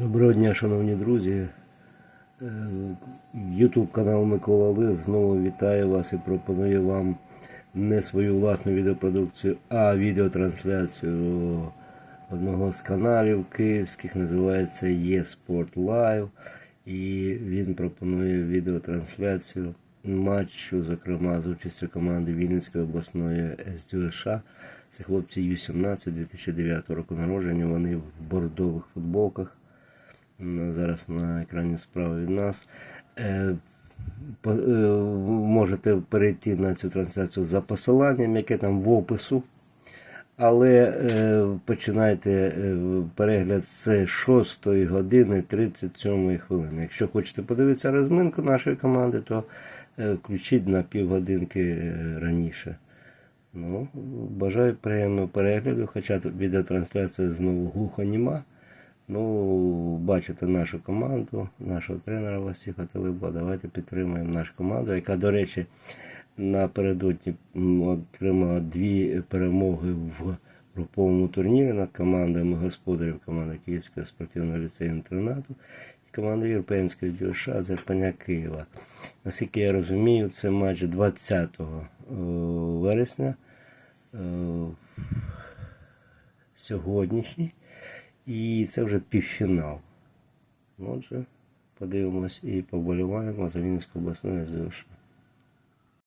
Доброго дня, шановні друзі. Ютуб канал Микола Лис знову вітає вас і пропонує вам не свою власну відеопродукцію, а відеотрансляцію одного з каналів київських, називається eSport Live. І він пропонує відеотрансляцію матчу, зокрема з участю команди Вінницької обласної СДЮШ. Це хлопці Ю-17 2009 року народження. Вони в бордових футболках. Зараз на екрані справа від нас. Е, е, Можете перейти на цю трансляцію за посиланням, яке там в опису. Але е, починайте перегляд з 6 години 37 хвилини. Якщо хочете подивитися розминку нашої команди, то включіть на півгодинки раніше. Ну, бажаю приємного перегляду, хоча відеотрансляція знову глухоніма. Ну, бачите нашу команду, нашого тренера Васиха Телеба. Давайте підтримаємо нашу команду, яка, до речі, напередодні отримала дві перемоги в груповому турнірі над командами господарів команди Київського спортивного ліцею інтернату і команди Європейської ДЮШ Зерпаня Києва. Наскільки я розумію, це матч 20 е, вересня. е, Сьогоднішній. І це вже півфінал. Отже, подивимось і поболіваємо за Вінницьку обласною ЗУШ.